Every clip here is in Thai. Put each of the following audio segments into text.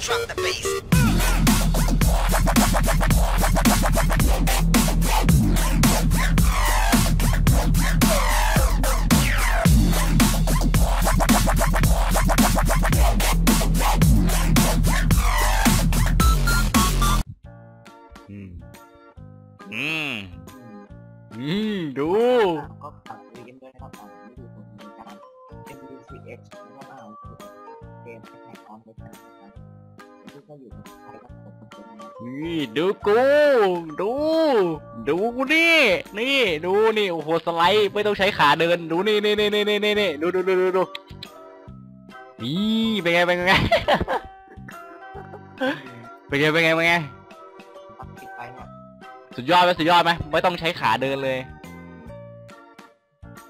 drop the bass. อืมอืมอื มดูก็ฝากคุยกันด้วยนะครับผมนี่คือผลในการ MUCH แล้วก็เอาเกมแข่งออนไลน์กันนะครับที่ก็อยู่ในไทยครับผมเป็นนะนี่ดูกู ดู ดูกูนี่ นี่ ดูนี่ โอ้โห สไลด์ ไม่ต้องใช้ขาเดิน ดูนี่นี่นี่นี่นี่นี่นี่ดูดูดูดูดูนี่เป็นไง เป็นไง เป็นไง เป็นไง เป็นไง ปักติดไปเนี่ยสุดยอดไหมสุดยอดไหมไม่ต้องใช้ขาเดินเลย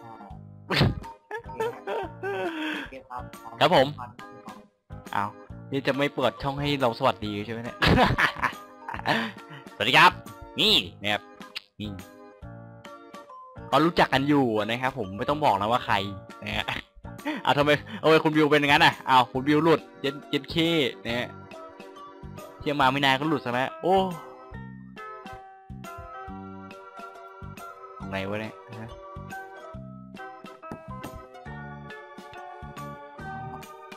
อ่าโอเคครับครับผม อ้าว นี่จะไม่เปิดช่องให้เราสวัสดีใช่ไหมเนี่ย สวัสดีครับ นี่นะครับนี่ก็รู้จักกันอยู่นะครับผมไม่ต้องบอกนะว่าใครนะฮะเอาทำไมเอาไมคุณบิวเป็นอย่างนั้นอะเอาคุณบิวหลุดเย็นเย็นเคนะฮะเที่ยงมาไม่นานก็หลุดซะแล้วโอ้ไงวะเนี่ย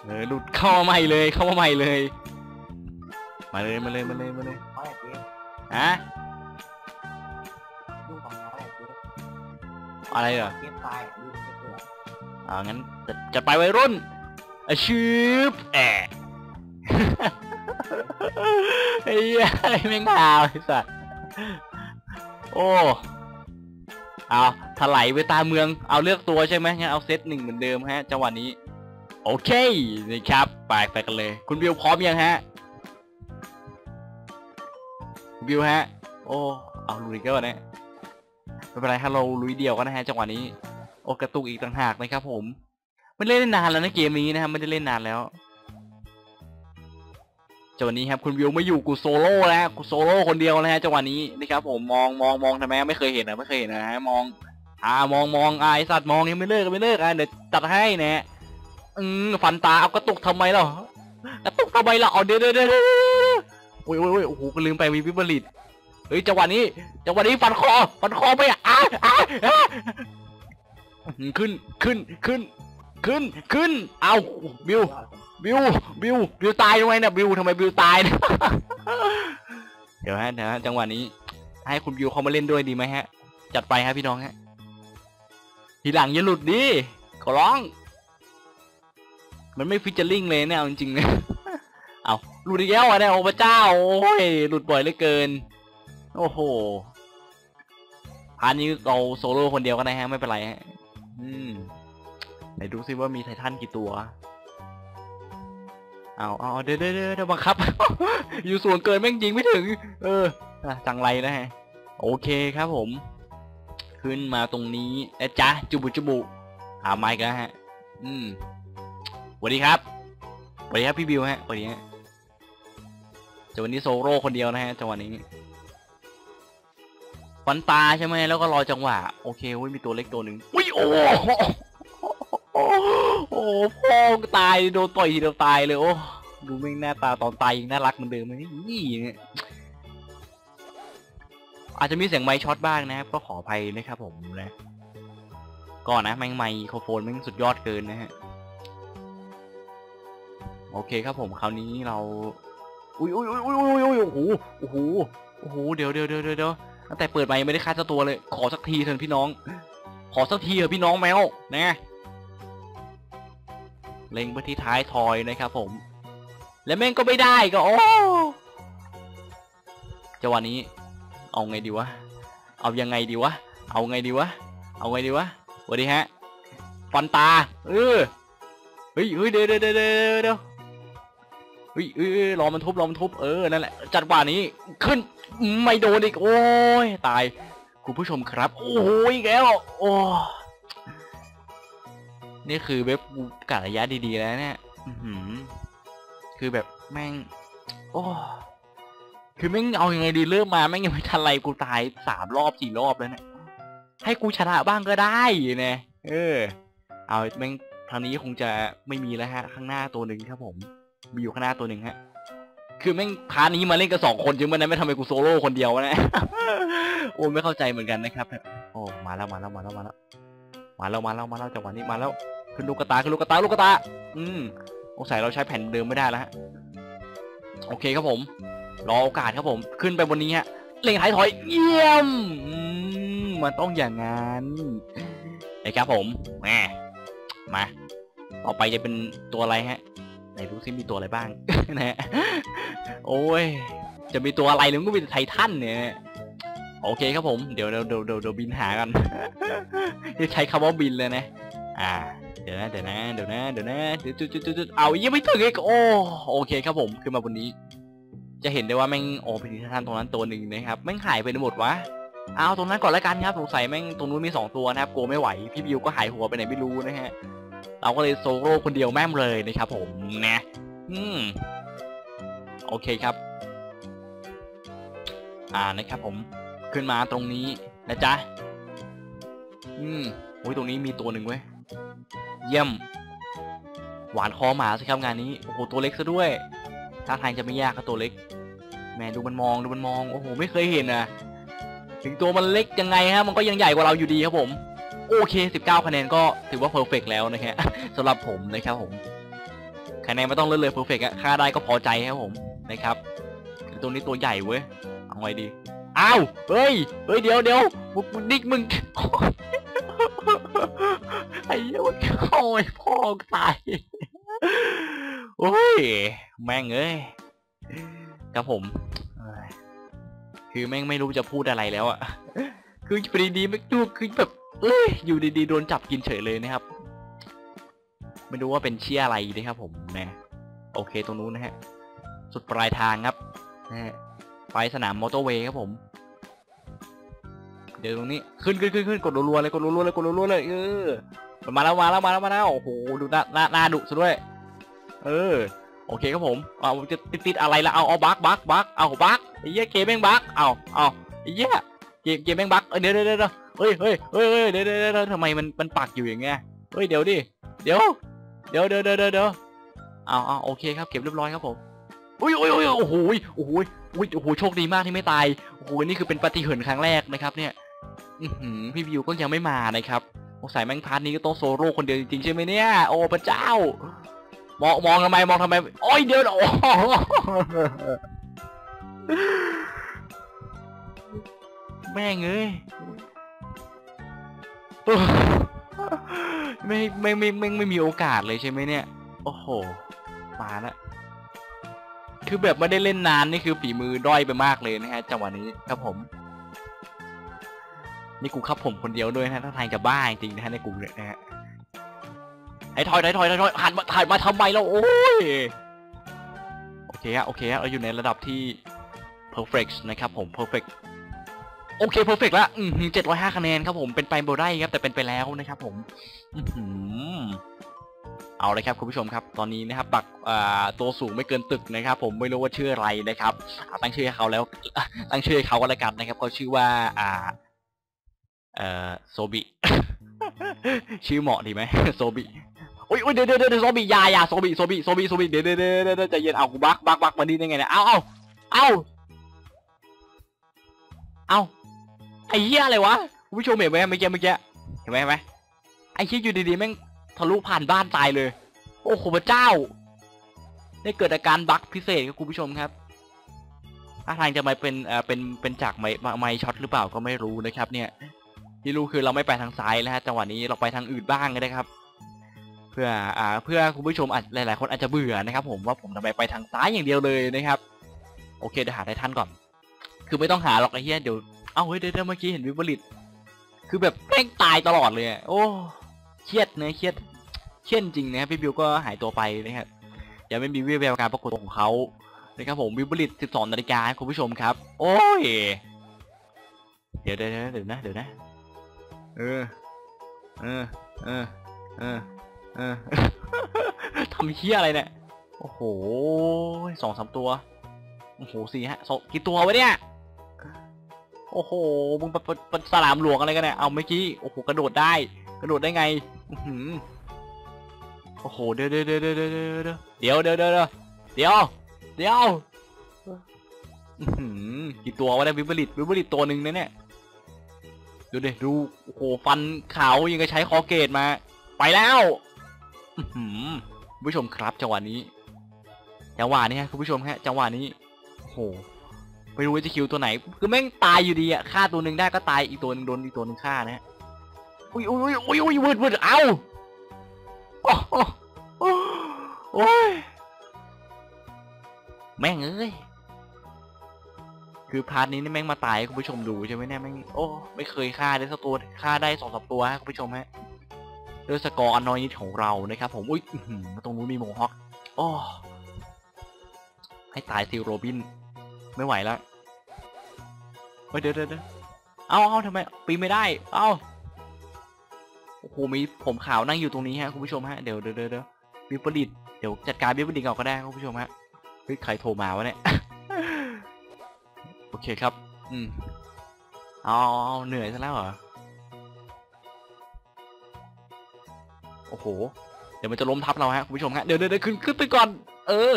เออหลุดเข้ามาใหม่เลยเข้ามาใหม่เลย มาเลยมาเลยมาเลยมาเลยร้อยเจ๊ฮะลูกของร้อยเจ๊อะไรเหรอเกมตายลูกเจ๊อ่างั้นจะจะไปวัยรุ่นอาชืบแอะไอ้เหี้ยแม่งหาวไอ้สัสโอ้เอาถลายไปตามเมืองเอาเลือกตัวใช่ไหมงั้นเอาเซตหนึ่งเหมือนเดิมฮะจังหวะนี้ โอเคนี่ครับไปไปกันเลย คุณบิวพร้อมยังฮะบิวฮะ โอ้เอาลุยก็เนี่ยไม่เป็นไรถ้าเราลุยเดียวก็นะฮะจังหวะนี้ โอกระตุกอีกต่างหากนะครับ ผมไม่เล่นนานแล้วนะเกมนี้นะครับไม่ได้เล่นนานแล้วจังหวะนี้ครับคุณวิวไม่อยู่กูโซโล่แล้วกูโซโล่คนเดียวนะฮะจังหวะนี้นะครับ ผมมองมองมองทำไมไม่เคยเห็นนะไม่เคยเห็นนะฮะมอง อ่ามองมองไอสัตว์มองยังไม่เลิกไม่เลิกอะเดี๋ยวตัดให้นะ อืมฟันตาเอากระตุกทำไมล่ะกระตุกทำไมล่ะเอาเดี๋ยวเดี๋ยวเดี๋ยวโอ้ยโอ้ยโอ้ยโอ้โหก็ลืมไปมีวิบลิตเฮ้ยจังหวะนี้จังหวะนี้ฟันคอฟันคอไปอะอะอะขึ้นขึ้นขึ้นขึ้นขึ้น เอาบิวบิวบิวบิวตายทำไมเนี่ยบิวทำไมบิวตายเนี่ยเดี๋ยวฮะเดี๋ยวฮะจังหวะนี้ ให้คุณบิวเขามาเล่นด้วยดีไหมฮะ จัดไปฮะพี่น้องฮะทีหลังอย่าหลุดดิขอร้อง มันไม่ฟิชเจอริงเลยเนี่ยเอาจริงๆนะเอาหลุดอีกแล้วอะเนี่ยโอ้พระเจ้า โอ้ยหลุดบ่อยเหลือเกิน โอ้โหพาร์ทนี้เราโซโล่คนเดียวก็ได้ฮะไม่เป็นไรฮะอืมไหนดูซิว่ามีไททันกี่ตัว เอาเอาเอเดี๋ยวเดี๋ยวเดี๋ยวบังคับ อยู่ส่วนเกินแม่งยิงไม่ถึง เออจังไรนะฮะ โอเคครับผม ขึ้นมาตรงนี้นะจ๊ะ จุบุจุบุหาไมค์กันฮะ อืม วัสดีครับสวัสดีครับพี่บิวฮะสวัสดีฮะจังหวะนี้โซโล่คนเดียวนะฮะจังหวะนี้ฟันตาใช่ไหมแล้วก็รอจังหวะ โอเคเว้ยมีตัวเล็กตัวหนึ่งอุ้ยโอ้โหโอ้โหพ่อตายโดนต่อยทีเดียวตายเลยโอ้ดูแม่งหน้าตาตอนตายยังน่ารักเหมือนเดิมเลยนี่เนี่ยอาจจะมีเสียงไมค์ช็อตบ้างนะครับก็ขออภัยนะครับผมนะก่อนนะแม่งไมโครโฟนแม่งสุดยอดเกินนะฮะ โอเคครับผมคราวนี้เรา อุ้ยอุ้ยอุ้ยอุ้ยอุ้ยอุ้ยโอ้โหโอ้โหโอ้โหเดี๋ยวเดี๋ยวเดี๋ยวเดี๋ยวตั้งแต่เปิดมายังไม่ได้ค่าสักตัวเลย ขอสักทีเถอะพี่น้อง ขอสักทีเถอะพี่น้องแมวนะเล็งไปที่ท้ายทอยนะครับผม แล้วแม่งก็ไม่ได้ก็โอ้จังหวะนี้ เอาไงดีวะ เอายังไงดีวะ เอาไงดีวะ เอาไงดีวะสวัสดีฮะ ฟันตา เออ เฮ้ยเฮ้ยเดี๋ยวเดี๋ยวเดี๋ยว เดี๋ยวเดี๋ยวเฮ้ยเอ้ยเอ้ยรอมันทุบรอมันทุบเออนั่นแหละจัดว่านี้ขึ้นไม่โดนอีกโอ้ยตายคุณผู้ชมครับ โอ้โหอีกแล้วโอ้นี่คือเว็บกูกะระยะดีๆแล้วเนี่ยคือแบบแม่ง โอ้คือแม่งเอาอยังไงดีเริ่มมาแม่งยังไม่ทันไรกูตายสามรอบสี่รอบแล้วเนี่ยให้กูชนะบ้างก็ได้เนี่ยเออ เอาแม่งทางนี้คงจะไม่มีแล้วฮะ ข้างหน้าตัวหนึ่งครับผม มีอยู่ข้างหน้าตัวหนึ่งฮะ คือแม่งพาร์ทนี้มาเล่นกันสองคนจึงมันนั้นไม่ทำไมกูโซโล่คนเดียววะเนะโอ้ไม่เข้าใจเหมือนกันนะครับ โอ้มาแล้วมาแล้วมาแล้วมาแล้วมาแล้วมาแล้วมาแล้วจังหวะนี้มาแล้วขึ้นลูกกระตาขึ้นลูกกระตาลูกกระตา อืมสงสัยเราใช้แผ่นเดิมไม่ได้แล้วฮะโอเคครับผม รอโอกาสครับผม ขึ้นไปบนนี้ฮะเล่งท้ายถอยเยี่ยมอืมมันต้องอย่างนั้นนะครับผมแหมมา ต่อไปจะเป็นตัวอะไรฮะ ไหนดูซิมีตัวอะไรบ้างนะฮะโอ้ย จะมีตัวอะไรหรือมันก็มีไททันเนี่ยโอเคครับผมเดี๋ยวเดี๋ยวเดี๋ยวเดี๋ยวบินหากันจะใช้คำว่าบินเลยนะ อ่าเดี๋ยวนะเดี๋ยวนะเดี๋ยวนะเดี๋ยวนะเดี๋ยวจุดจุดจุดเอายังไม่ถึงอีกโอ้โอเคครับผมขึ้นมาบนนี้ จะเห็นได้ว่าแม่งโอ้เป็นไททันตรงนั้นตัวหนึ่งนะครับแม่งหายไปหมดวะเอาตรงนั้นก่อนและกันครับสงสัยแม่งตรงนู้นมีสองตัวนะครับกลัวไม่ไหวพี่บิวก็หายหัวไปไหนไม่รู้นะฮะ เราก็เลยโซโล่คนเดียวแม่มเลยนะครับผมนะอืมโอเคครับ อ่านะครับผมขึ้นมาตรงนี้นะจ๊ะ อืมโอ้ยตรงนี้มีตัวหนึ่งเว้ย เยี่ยม หวานคอหมาสิครับงานนี้ โอ้โห ตัวเล็กซะด้วย ท่าทางจะไม่ยากครับตัวเล็ก แม่ดูมันมองดูมันมอง โอ้โห ไม่เคยเห็นนะถึงตัวมันเล็กยังไงฮะ มันก็ยังใหญ่กว่าเราอยู่ดีครับผม โอเค 19 คะแนนก็ถือว่าเพอร์เฟกแล้วนะฮะสำหรับผมนะครับผม คะแนนไม่ต้องเลื่อนเลยเพอร์เฟกอะค่าได้ก็พอใจครับผมนะครับตัวนี้ตัวใหญ่เว้ย เอาไงดี อ้าว เฮ้ย เฮ้ย เดี๋ยวเดี๋ยวมึงนิกมึง ไอ้เหี้ยมันโอ้ยพ่อตาย โอ้ย แม่งเอ้ย ครับผม คือแม่งไม่รู้จะพูดอะไรแล้วอะคือปรีดีไม่ดูคือแบบ เอ้ยอยู่ดีๆโดนจับกินเฉยเลยนะครับ ไม่รู้ว่าเป็นเชี่ยอะไรนะครับผมนะโอเคตรงนู้นนะฮะ สุดปลายทางครับนะฮะไปสนามมอเตอร์เวย์ครับผม เดี๋ยวตรงนี้ขึ้นขึ้นขึ้นขึ้นกดรัวๆเลยกดรัวๆเลยกดรัวๆเลยเออมันมาแล้วมาแล้วมาแล้วมาแล้วโอ้โหดูหน้าหน้าหน้าดุซะด้วย เออ โอเคครับผมเอาผมจะติดติดอะไรละเอาเอาบักบักบักเอาบักไอ้เหี้ยเกมแม่งบักเอาเอาไอ้เหี้ยเกมเกมแม่งบักเอ้ยเดี๋ยวเดี๋ยวเดี๋ยว เฮ้ยเฮ้ยเฮ้ยเฮ้ยเดี๋ยวเดี๋ยวเดี๋ยวทำไมมันมันปักอยู่อย่างเงี้ยเฮ้ยเดี๋ยวดิเดี๋ยวเดี๋ยวเดี๋ยวเดี๋ยวเดี๋ยวเอาเอาโอเคครับเก็บเรียบร้อยครับผมอุ้ยอุ้ยอุ้ยโอ้โหโอ้โหอุ้ยโอ้โหโชคดีมากที่ไม่ตายโอ้โหนี่คือเป็นปฏิหารครั้งแรกนะครับเนี่ยอือหือพี่วิวก็ยังไม่มานะครับสงสัยแมงพาร์ทนี้ก็ต้องโซโล่คนเดียวจริงๆใช่ไหมเนี่ยโอ้พระเจ้ามองมองทำไมมองทำไมโอ้ยเดี๋ยวโอ้แม่งเอ้ย ไม่ไม่ไม่ไม่ไม่มีโอกาสเลยใช่ไหมเนี่ย โอ้โห มาละคือแบบไม่ได้เล่นนานนี่คือฝีมือด้อยไปมากเลยนะฮะจังหวะนี้ครับผม นี่กูครับผมคนเดียวด้วยนะถ้าทางจะบ้าจริงนะฮะในกูเนี่ยนะฮะไอ้ถอยถอยถอยถอยถอยหันมาถ่ายมาทำไมแล้วโอ้ยโอเคฮะโอเคฮะเราอยู่ในระดับที่ perfect นะครับผม perfect โอเค perfect แล้วอืมเจ็ดร้อยห้าคะแนนครับผมเป็นไปโบได้ครับแต่เป็นไปแล้วนะครับผมเอาเลยครับคุณผู้ชมครับตอนนี้นะครับปักตัวสูงไม่เกินตึกนะครับ ผมไม่รู้ว่าชื่ออะไรนะครับตั้งชื่อเขาแล้วตั้งชื่อเขาก็แล้วกันนะครับเขาชื่อว่าอ่าเอ่อโซบิชื่อเหมาะดีไหมโซบิโอ้ยโอ้ยเดี๋ยวเดี๋ยวเดี๋ยวโซบิยายาโซบิโซบิโซบิโซบิเดี๋ยวเดี๋ยวเดี๋ยวเดี๋ยวใจเย็นเอากูบักบักบักมาดีได้ไงเนี่ยเอาเอาเอาเอา อ้เหี้ยอะไรวะคุณผู้ชมเห็นไหมเมื่อกี้เมื่อกี้เห็นไหมเห็นไหมไอ้เหี้ยอยู่ดีๆแม่งทะลุผ่านบ้านตายเลย โอ้โหพระเจ้า ได้เกิดอาการบักพิเศษครับคุณผู้ชมครับถ้าทางจะมาเป็นเอ่อเป็นเป็นจากไม้ไม้ช็อตหรือเปล่าก็ไม่รู้นะครับ เนี่ย ที่รู้คือเราไม่ไปทางซ้ายแล้วฮะจังหวะนี้เราไปทางอื่นบ้างก็ได้ครับ เพื่ออ่าเพื่อคุณผู้ชมอาจหลาย ๆ คนอาจจะเบื่อนะครับ ผมว่าผมทำไมไปทางซ้ายอย่างเดียวเลยนะครับ โอเคเดี๋ยวหาไททันก่อน คือไม่ต้องหาหรอกไอ้เหี้ยเดี๋ยว เอ้าเฮ้ยเดี๋ยวเมื่อกี้เห็นวิบลิต คือแบบแม่งตายตลอดเลยโอ้เครียดเนะเครียดเครียดจริงนะครับพี่บิวก็หายตัวไปนะครับยังไม่มีวี่แววการปรากฏของเขานะครับผมวิบลิต12นาฬิกาคุณผู้ชมครับ โอ้ยเดี๋ยวเดี๋ยวเดี๋ยวเดี๋ยวนะเดี๋ยวนะเออเออเออเออเออทำเฮี้ยอะไรเนี่ยโอ้โหสองสามตัวโอ้โหสี่ฮะสองกี่ตัววะเนี่ย โอ้โห มึงเป็นสลามหลวงอะไรกันเนี่ย เอาเมื่อกี้ โอ้โห กระโดดได้ กระโดดได้ไง อือหือโอ้โห เดี๋ยวเดี๋ยวเดี๋ยวเดี๋ยวเดี๋ยวเดี๋ยวเดี๋ยวเดี๋ยวเดี๋ยวเดี๋ยวอื้อหือกี่ตัววะเนี่ยวิบริตวิบริตตัวหนึ่งนะเนี่ย ดูดิ ดู โอ้โห ฟันขาวยังก็ใช้คอเกตมา ไปแล้วอือหือคุณผู้ชมครับจังหวะนี้ จังหวะนี้ฮะคุณผู้ชมฮะ จังหวะนี้ โอ้โห ไม่รู้ว่าจะคิวตัวไหน คือแม่งตายอยู่ดีอะฆ่าตัวหนึ่งได้ก็ตายอีกตัวหนึ่งโดนอีกตัวหนึ่งฆ่านะฮะอุ้ยอุ้ยอุ้ยอุ้ยอุ้ยวืดวืดเอ้าโอ้โหโอ้ยแม่งเอ้ยคือพาร์ทนี้นี่แม่งมาตายให้คุณผู้ชมดูใช่ไหมเนี่ยแม่งโอ้ไม่เคยฆ่าได้สักตัวฆ่าได้สองสามตัวฮะคุณผู้ชมฮะด้วยสกอร์อันน้อยนิดของเรานะครับ ผมอุ้ยตรงนู้นมีโมฮอคโอ้ให้ตายซิโรบิน ไม่ไหวแล้วเฮ้ยเดี๋ยวเดี๋ยวเอาเอาทำไมปีนไม่ได้ เอาโอ้โหมีผมขาวนั่งอยู่ตรงนี้ฮะคุณผู้ชมฮะเดี๋ยวเดี๋ยวเดี๋ยวบิวประดิษฐ์เดี๋ยวจัดการบิวประดิษฐ์ก่อนก็ได้คุณผู้ชมฮะเฮ้ยใครโทรมาวะเนี่ยโอเคครับ อืมเอาเอาเหนื่อยซะแล้วเหรอโอ้โห เดี๋ยวมันจะล้มทับเราฮะคุณผู้ชมฮะเดี๋ยวเดี๋ยวเดี๋ยวขึ้นขึ้นไปก่อน เออ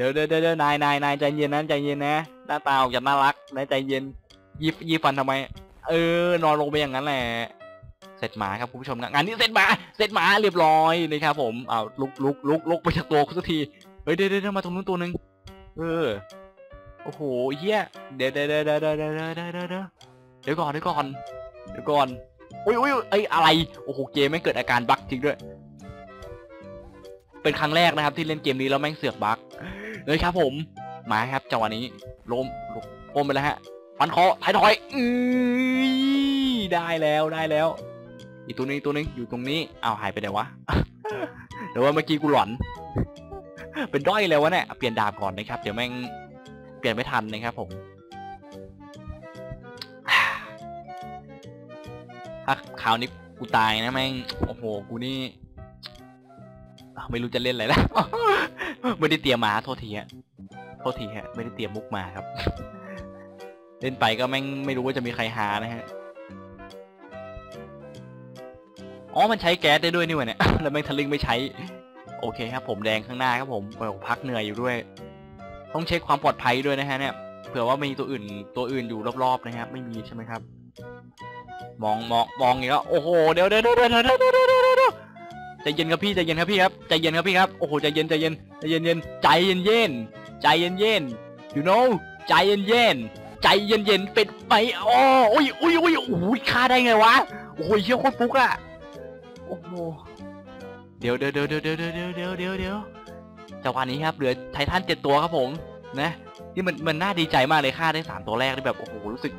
ดี๋เดี๋ยวเดี๋ยวนายนายนายใจเย็นนะใจเย็นนะหน้าตาออกจากน่ารักนายใจเย็นยิบยิบฟันทำไม เออนอนลงไปอย่างนั้นแหละเสร็จหมาครับคุณผู้ชมงานนี้เสร็จหมาเสร็จหมาเรียบร้อยเลยครับผมเอาลุกลุกลุกลุกไปจากตัวคุณสักทีเฮ้ยเดี๋ยวเดี๋มาตรงนู้นตัวหนึ่งเออโอ้โหเฮียเดี๋ยวเดี๋ยวเดี๋ยวเดี๋ยวเดี๋ยวเดี๋ยวเดี๋ยวก่อนเดี๋ยวก่อนเดี๋ยวก่อนอุ้ยอุ้ยไออะไรโอ้โหเกมไม่เกิดอาการบั๊กจริงด้วย เป็นครั้งแรกนะครับที่เล่นเกมนี้แล้วแม่งเสือกบั๊ก เลยครับผม มาครับจังหวะนี้ล้มล้มไปแล้วฮะฟันคอท้ายทอยอือได้แล้วได้แล้ว อีกตัวนึงอีกตัวนึงอยู่ตรงนี้อ้าวหายไปไหนวะเดี๋ยวว่าเมื่อกี้กูหลอน เป็นด้อยเลยวะเนี่ยเปลี่ยนดาบก่อนนะครับ เดี๋ยวแม่งเปลี่ยนไม่ทันนะครับผมถ้าคราวนี้กูตายนะแม่งโอ้โหกูนี่อ้าวไม่รู้จะเล่นอะไรแล้ว ไม่ได้เตรียมมาโทษทีฮะโทษทีฮะ ไม่ได้เตรียมมุกมาครับ เล่นไปก็แม่งไม่รู้ว่าจะมีใครหานะฮะอ๋อมันใช้แก๊สได้ด้วยนี่ว่าเนี่ย แล้วแม่งทะลึ่งไม่ใช้ โอเคครับ ผมแดงข้างหน้าครับผมโอ้โหพักเหนื่อยอยู่ด้วย ต้องเช็คความปลอดภัยด้วยนะฮะเนี่ยเผื่อว่ามีตัวอื่นตัวอื่นอยู่รอบๆนะครับ ไม่มีใช่ไหมครับ มองมองมองอย่างเงี้โอ้โหเดี๋ยวเดี๋ยวเดี๋ยวเดี๋ยวเดี๋ยว ใจเย็นครับพี่ใจเย็นครับพี่ครับใจเย็นครับพี่ครับโอ้โหใจเย็นใจเย็นใจเย็นเย็นใจเย็นเย็นใจเย็นเย็น you know ใจเย็นเย็นใจเย็นเย็นเป็นไปอ๋ออุ้ยอุ้ยอุ้ยโอ้โหฆ่าได้ไงวะโอ้โหเชี่ยโคตรฟุกอะโอ้โหเดี๋ยวเดี๋ยวเดี๋ยวเดี๋ยวเดี๋ยวเดี๋ยวเดี๋ยวเดี๋ยวเดี๋ยวจังหวะนี้ครับเหลือไททันเจ็ดตัวครับผมนะนี่มันมันน่าดีใจมากเลยค่าได้สามตัวแรกได้แบบโอ้โหรู้สึก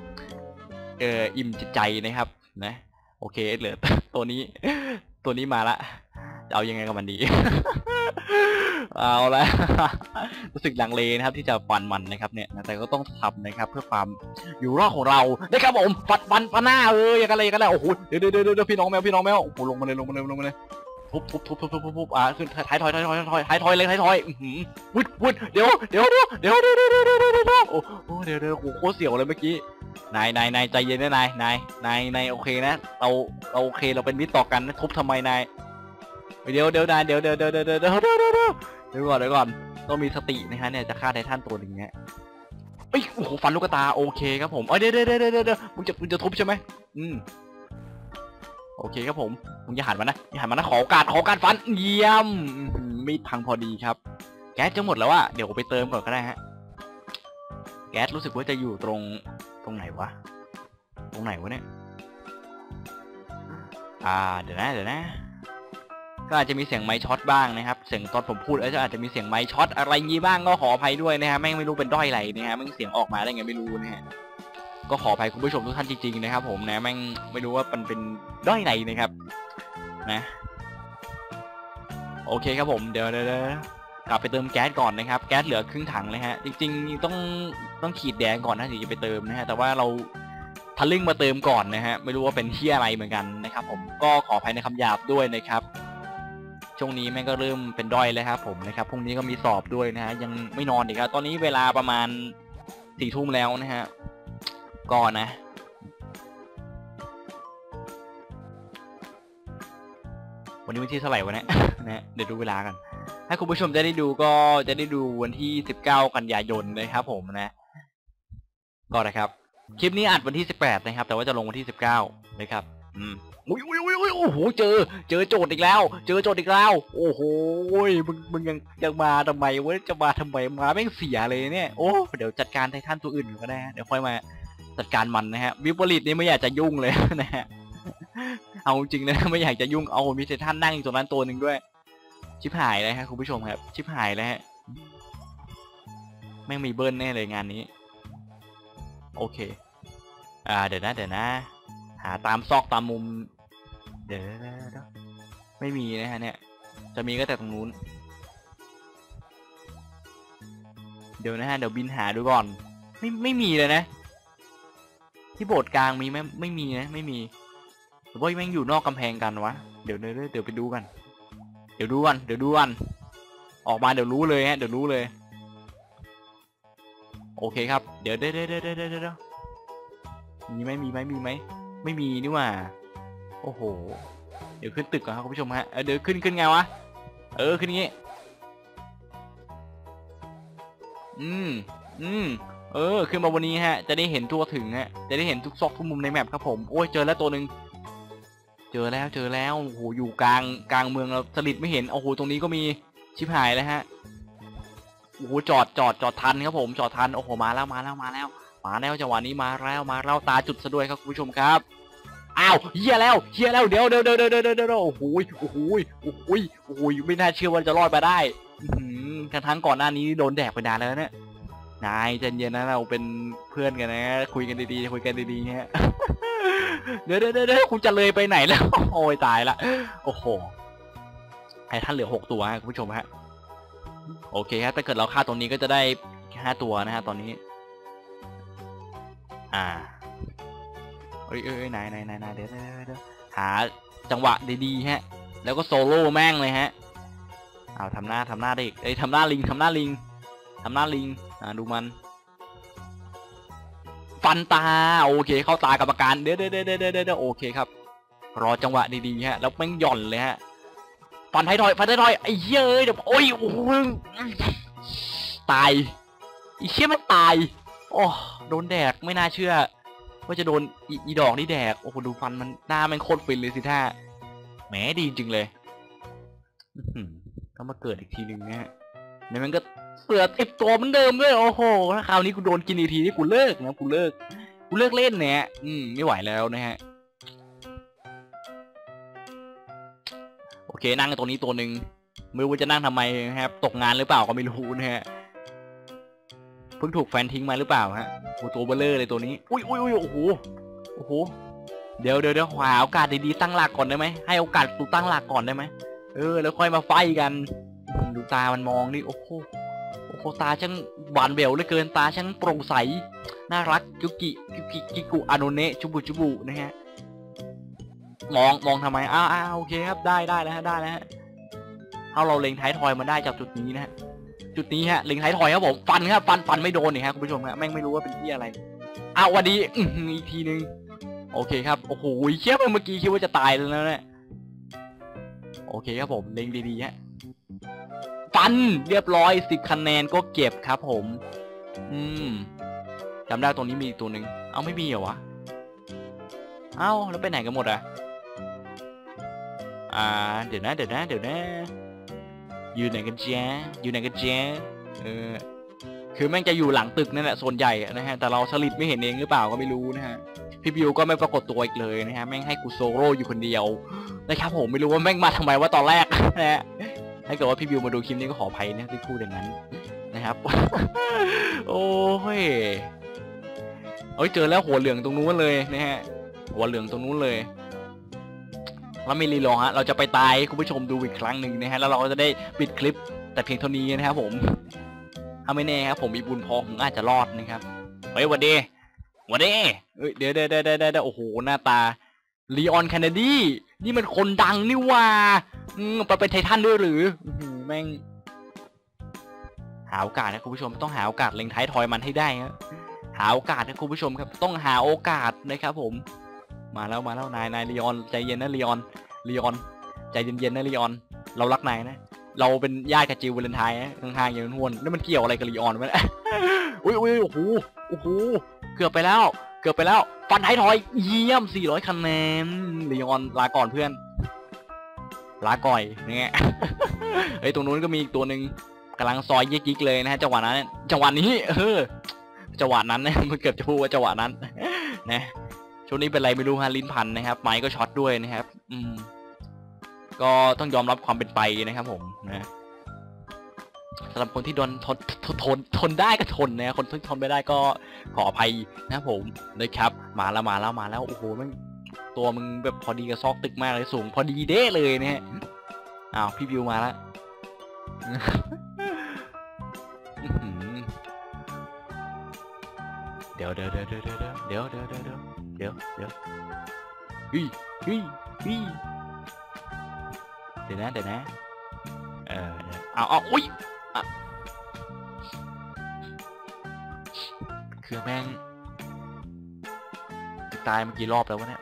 เอออิ่มจิตใจนะครับนะ โอเคเหลือตัวนี้ตัวนี้มาละ จะเอายังไงกับมันดี เอาละรู้สึกลังเลนะครับ ที่จะฟันมันนะครับเนี่ยแต่ก็ต้องทำนะครับ เพื่อความอยู่รอดของเรานะครับผมฟันฟันฟันหน้าเอออย่างกันเลยอย่างกันเลยโอ้โหเดี๋ยวเดี๋ยวเดี๋ยวพี่น้องแมวพี่น้องแมวโอ้โหลงมาเลยลงมาเลยลงมาเลยทุบทุบทุบทุบทุบทุบอ่าขึ้นท้ายทอยท้ายทอยท้ายทอยท้ายทอยเลยท้ายทอยอื้อหือวุดวุดเดี๋ยวเดี๋ยวเดี๋ยวเดี๋ยวเดี๋ยวเดี๋ยวเดี๋ยวเดี๋ยวเดี๋ยวโอ้โหเดี๋ยวเดี๋ยวโอ้โหโคตรเสียวเลยเมื่อกี้นายนายนายใจเย็นนะนายนายนายนายโอเคนะ เราเราโอเคเราเป็นมิตรต่อกันนะทุบทำไมนาย เดี๋ยวเดี๋ยวนายเดี๋ยวเดี๋ยวเดี๋ยวเดี๋ยวเดี๋ยวเดี๋ยวเดี๋ยวเดี๋ยวเดี๋ยวก่อนเดี๋ยวก่อนต้องมีสตินะฮะเนี่ยจะฆ่าไททันตัวหนึ่งเนี่ยเอ้ยโอ้โหฟันลูกตาโอเคครับผมเอ้ยเดี๋ยวเดี๋ยวเดี๋ยวเดี๋ยวมึงจะมึงจะทุบใช่ไหมอืมโอเคครับผมมึงอย่าหันมานะอย่าหันมานะขอโอกาสขอโอกาสฟันเยี่ยมมีดพังพอดีครับ แก๊สจะหมดแล้วอะเดี๋ยวไปเติมก่อนก็ได้ฮะแก๊สรู้สึกว่าจะอยู่ตรงตรงไหนวะตรงไหนวะเนี่ยอ่าเดี๋ยวนะเดี๋ยวนะ ก็อาจจะมีเสียงไม้ช็อตบ้างนะครับ เสียงตอนผมพูดอาจจะอาจจะมีเสียงไม้ช็อตอะไรงี้บ้างก็ขออภัยด้วยนะฮะแม่งไม่รู้เป็นด้อยอะไรนะฮะแม่งเสียงออกมาได้ไงไม่รู้นะฮะก็ขออภัยคุณผู้ชมทุกท่านจริงๆนะครับผมนะแม่งไม่รู้ว่ามันเป็นด้อยไหนนะครับ นะ โอเคครับผมเดี๋ยวเดี๋ยวเดี๋ยวกลับไปเติมแก๊สก่อนนะครับ แก๊สเหลือครึ่งถังเลยฮะจริง ๆ ต้องต้องขีดแดงก่อนนะถึงจะไปเติมนะฮะแต่ว่าเราทะลึ่งมาเติมก่อนนะฮะไม่รู้ว่าเป็นที่อะไรเหมือนกันนะครับ ผมก็ขออภัยในคำหยาบด้วยนะครับ ช่วงนี้แม่งก็เริ่มเป็นด้อยแล้วครับผมนะครับพรุ่งนี้ก็มีสอบด้วยนะฮะยังไม่นอนอีกครับตอนนี้เวลาประมาณสี่ทุ่มแล้วนะฮะก่อนนะวันนี้วันที่เท่าไหร่วะเนี่ยนะเดี๋ยวดูเวลากันให้คุณผู้ชมจะได้ดูก็จะได้ดูวันที่ 19 กันยายนนะครับผมนะ ก็นะครับ คลิปนี้อัดวันที่ 18 นะครับ แต่ว่าจะลงวันที่ 19 นะครับ อืม อุ้ยอุ้ยอุ้ยอุ้ยโอ้โหเจอ เจอโจทย์อีกแล้ว เจอโจทย์อีกแล้ว โอ้โหมึงมึงยังยังมาทำไมเว้ยจะมาทำไมมาแม่งเสียเลยเนี่ยโอ้เดี๋ยวจัดการไททันตัวอื่นก็ได้เดี๋ยวค่อยมาจัดการมันนะฮะวิปริตนี่ไม่อยากจะยุ่งเลยนะฮะเอาจริงนะไม่อยากจะยุ่งเอามีไททันนั่งอยู่ตรงนั้นตัวหนึ่งด้วย ชิบหายเลยฮะคุณผู้ชมครับ ชิบหายเลยฮะแม่งมีเบิ้ลแน่เลยงานนี้ โอเค อ่าเดี๋ยวนะเดี๋ยวนะ หาตามซอกตามมุม เดี๋ยวนะเดี๋ยวนะไม่มีนะฮะเนี่ย จะมีก็แต่ตรงนู้น เดี๋ยวนะฮะ เดี๋ยวบินหาดูก่อน ไม่ไม่มีเลยนะ ที่โบสถ์กลางมีไหมไม่มีนะ ไม่มีหรือว่าแม่งอยู่นอกกำแพงกันวะ เดี๋ยวเดี๋ยวเดี๋ยวไปดูกัน เดี๋ยวดูกัน เดี๋ยวดูกัน ออกมาเดี๋ยวรู้เลยฮะ เดี๋ยวรู้เลย โอเคครับ เดี๋ยวเดี๋ยวเดี๋ยวเดี๋ยวเดี๋ยวเดี๋ยวมีไหมมีไหมมีไหม ไม่มีนี่ว่า โอ้โห เดี๋ยวขึ้นตึกก่อนครับคุณผู้ชมฮะเออเดี๋ยวขึ้นขึ้นไงวะ เออขึ้นงี้ อืม อืม เออ ขึ้นมาวันนี้ฮะ จะได้เห็นทั่วถึงฮะ จะได้เห็นทุกซอกทุกมุมในแมปครับผม โอ้ยเจอแล้วตัวหนึ่งเจอแล้วเจอแล้ว โอ้โห อยู่กลางกลางเมืองเราสลิดไม่เห็น โอ้โห ตรงนี้ก็มีชิบหายแล้วฮะ โอ้โห จอดจอดจอดทันครับผม จอดทัน โอ้โห มาแล้วมาแล้วมาแล้ว มาแล้วจังหวะนี้มาแล้วมาแล้วตาจุดซะด้วยครับคุณผู้ชมครับอ้าวเฮียแล้วเฮียแล้วเดี๋ยวเดี๋ยวเดี๋ยวเดี๋ยวเดี๋ยวเดี๋ยวโอ้โหยโอ้โหยโอ้โหยโอ้โหยไม่น่าเชื่อว่าจะรอดมาได้ทั้งทั้งก่อนหน้านี้โดนแดกไปนานแล้วเนี่ยนายใจเย็นนะเราเป็นเพื่อนกันนะ คุยกันดีๆคุยกันดีๆฮะเดี๋ยวเดี๋ยวเดี๋ยวคุณจะเลยไปไหนแล้ว โอ้ยตายละโอ้โหไอ้ท่านเหลือหกตัวคุณผู้ชมฮะโอเคฮะถ้าเกิดเราฆ่าตรงนี้ก็จะได้ห้าตัวนะฮะตอนนี้ อ่าเอ้ยเอ้ยไหนไหนไหนเดี๋ยวเดี๋ยวเดี๋ยวหาจังหวะดีๆฮะ แล้วก็โซโล่แม่งเลยฮะเอาทำหน้าทำหน้าได้อีกเอ้ยทำหน้าลิงทำหน้าลิงทำหน้าลิงอ่าดูมัน ฟันตาโอเค เข้าตากรรมการเดี๋ยวเดี๋ยวเดี๋ยวเดี๋ยวเดี๋ยวโอเคครับ รอจังหวะดีๆฮะ แล้วแม่งหย่อนเลยฮะฟันไททอยฟันไททอยไอ้เหี้ยเอ้ยเดี๋ยวโอ้ยโอ้โหตายไอ้เชี่ยมันตายโอ้ โดนแดกไม่น่าเชื่อ ว่าจะโดนอีอีดอกนี่แดก โอ้โหดูฟันมันหน้ามันโคตรฟินเลยสิท่าแหมดีจริงเลยก็มาเกิดอีกทีหนึ่งนะฮะเดี๋ยวมันก็เสือติดตัวเหมือนเดิมด้วยโอ้โหถ้าคราวนี้กูโดนกินอีกทีนี่กูเลิกนะกูเลิกกูเลิกเล่นเนี่ยอืมไม่ไหวแล้วนะฮะโอเคนั่งตรงนี้ตัวหนึ่งไม่รู้ว่าจะนั่งทำไมนะครับ ตกงานหรือเปล่าก็ไม่รู้นะฮะ เพิ่งถูกแฟนทิ้งมาหรือเปล่าฮะโอ้ตัวเบลเลอร์เลยตัวนี้ อุ้ยอุ้ยอุ้ยโอ้โห โอ้โห เดี๋ยวเดี๋ยวเดี๋ยวหาโอกาสดีๆตั้งหลักก่อนได้ไหม ให้โอกาสกูตั้งหลักก่อนได้ไหม เออ แล้วค่อยมาไฟกันอืมดูตามันมองนี่ โอ้โห โอ้โห ตาช่างหวานแหววเหลือเกิน ตาช่างโปร่งใส น่ารักยุกิยุกิกิกุอาโนเนะจุบุจุบุนะฮะ มอง มองทำไม อ้าวอ้าวโอเคครับ ได้ได้แล้วฮะ ได้แล้วฮะ เอาเราเล็งท้ายทอยมาได้จากจุดนี้นะฮะ จุดนี้ฮะเล็งท้ายทอยครับผมฟันครับฟันฟันไม่โดนนี่ฮะคุณผู้ชมครับแม่งไม่รู้ว่าเป็นที่อะไรอ้าววันดีอืออีกทีนึงโอเคครับโอ้โหเชี่ยเมื่อกี้คิดว่าจะตายแล้วนะเนี่ยโอเคครับผมเล็งดีๆฮะฟันเรียบร้อยสิบคะแนนก็เก็บครับผม อืมจำได้ตรงนี้มีอีกตัวหนึ่งเอาไม่มีเหรอวะเอ้าแล้วไปไหนกันหมดอะอ่า เดี๋ยวนะ เดี๋ยวนะ เดี๋ยวนะ อยู่ไหนกันแจ๊ะอยู่ไหนกันแจ๊ะเออคือแม่งจะอยู่หลังตึกนั่นแหละส่วนใหญ่นะฮะแต่เราสลิดไม่เห็นเองหรือเปล่าก็ไม่รู้นะฮะพี่บิวก็ไม่ปรากฏตัวอีกเลยนะฮะแม่งให้กูโซโล่อยู่คนเดียวนะครับผมไม่รู้ว่าแม่งมาทำไมว่าตอนแรกนะฮะถ้าเกิดว่าพี่บิวมาดูคลิปนี้ก็ขออภัยนะที่พูดอย่างนั้นนะครับ โอ้ยเอ้ยเจอแล้วหัวเหลืองตรงนู้นเลยนะฮะหัวเหลืองตรงนู้นเลย เราไม่รีรอฮะ เราจะไปตายให้คุณผู้ชมดูอีกครั้งหนึ่งนะฮะ แล้วเราก็จะได้ปิดคลิปแต่เพียงเท่านี้นะครับผม ถ้าไม่แน่ครับ ผมมีบุญพอผมอาจจะรอดนะครับ เฮ้ยหวันดีหวันดีเอ้ยเดี๋ยวเดี๋ยวเดี๋ยวเดี๋ยวเดี๋ยวโอ้โห หน้าตาลีออนแคนเนดีนี่มันคนดังนี่ว่าอืมไปเป็นไททันด้วยหรืออื้อหือแม่ง หาโอกาสนะคุณผู้ชมต้องหาโอกาสเล็งท้ายทอยมันให้ได้ครับหาโอกาสนะคุณผู้ชมครับ ต้องหาโอกาสนะครับผม มาแล้วมาแล้วนายนายลีออนใจเย็นนะลีออนลีออนใจเย็นๆนะลีออน เรารักนายนะ เราเป็นญาติกับจิวเวลนไทน์นะห่างๆอย่างห้วนๆนี่มันเกี่ยวอะไรกับลีออนวะเนี่ยอุ้ยอุ้ยโอ้โหโอ้โหเกือบไปแล้ว เกือบไปแล้ว ฟันท้ายทอยเยี่ยม 400 คะแนนลีออนลาก่อนเพื่อน ลาก่อยเนี่ยเฮ้ยตรงนู้นก็มีอีกตัวหนึ่งกำลังซอยยิกๆเลยนะฮะจังหวะนั้นจังหวะนี้เออจังหวะนั้นนะมันเกือบจะพูดว่าจังหวะนั้นนะ ช่วงนี้เป็นไรไม่รู้ฮะลิ้นพันนะครับ ไม้ก็ช็อตด้วยนะครับ อืม ก็ต้องยอมรับความเป็นไปนะครับ ผมนะสำหรับคนที่โดนทนทนทนทนได้ก็ทนนะคนที่ทนไม่ได้ก็ขออภัยนะผมนะครับมาแล้วมาแล้วมาแล้วโอ้โหมันตัวมึงแบบพอดีกับซอกตึกมากเลยสูง พอดีเด้เลยนะฮะอ้าวพี่บิวมาแล้ว ดี๋ยวเดี๋ยวเดี๋ยวเดี๋ยวเดี๋ยวเดี๋ยวเดี๋ยวเดี๋ยวเดี๋ยวเดี๋ยวฮ้ยเฮ้ยเฮ้ยเดี๋ยวนะเดี๋ยวนะเออเอาเอาอุ้ยอะคือแม่งตายมากี่รอบแล้ววะเนี่ย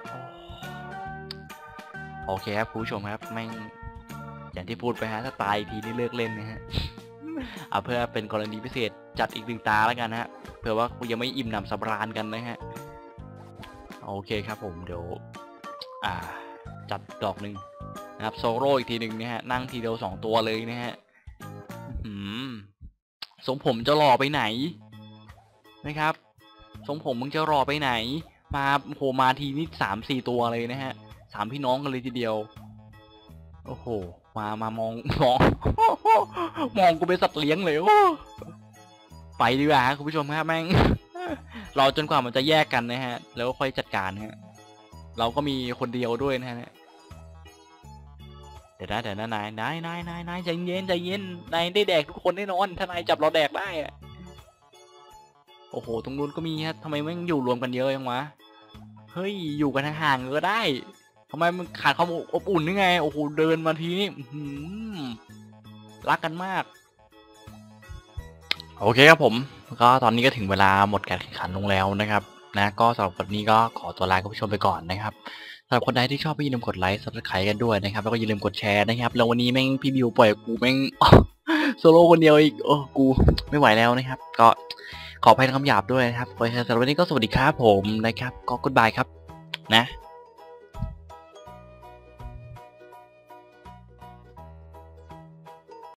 โอเคครับคุณผู้ชมครับแม่งอย่างที่พูดไปฮะถ้าตายอีกทีนี่เลิกเล่นนะฮะเอาเพื่อเป็นกรณีพิเศษจัดอีกหนึ่งตาแล้วกันนะฮะ เผื่อว่ากูยังไม่อิ่มหนำสำราญกันนะฮะ โอเคครับผมเดี๋ยว อ่า จัดดอกหนึ่งนะครับโซโล่อีกทีหนึ่งนะฮะนั่งทีเดียวสองตัวเลยนะฮะอื้อหือทรงผมจะหล่อไปไหนนะครับทรงผมมึงจะหล่อไปไหน มาโหมาทีนี่สามสี่ตัวเลยนะฮะสามพี่น้องกันเลยทีเดียว โอ้โห มามามองมอง มองกูเป็นสัตว์เลี้ยงเลยโอ้ ไปดีกว่าคุณผู้ชมครับแม่งรอจนกว่ามันจะแยกกันนะฮะ แล้วค่อยจัดการฮะ เราก็มีคนเดียวด้วยนะฮะเดี๋ยวนะเดี๋ยวนะนายนายนายนายนายใจเย็นใจเย็นนายได้แดกทุกคนแน่นอนถ้านายจับเราแดกได้อะโอ้โห ตรงนู้นก็มีฮะทำไมแม่งอยู่รวมกันเยอะยังวะเฮ้ยอยู่กันห่างๆก็ได้ทำไมมันขาดความอบอุ่นนี่ไง โอ้โหเดินมาทีนี่รักกันมาก โอเคครับผม ก็ตอนนี้ก็ถึงเวลาหมดการแข่งขันลงแล้วนะครับ นะ ก็สำหรับวันนี้ก็ขอตัวลาคุณผู้ชมไปก่อนนะครับสำหรับคนใดที่ชอบก็อย่าลืมกดไลค์ซับสไครต์กันด้วยนะครับ แล้วก็อย่าลืมกดแชร์นะครับ แล้ววันนี้แม่งพี่บิวปล่อยกูแม่งโซโล่คนเดียวอีก โอ้ กูไม่ไหวแล้วนะครับ ก็ขออภัยในคำหยาบด้วยนะครับโอเคสำหรับวันนี้ก็สวัสดีครับผมนะครับ ก็กดบายครับ นะ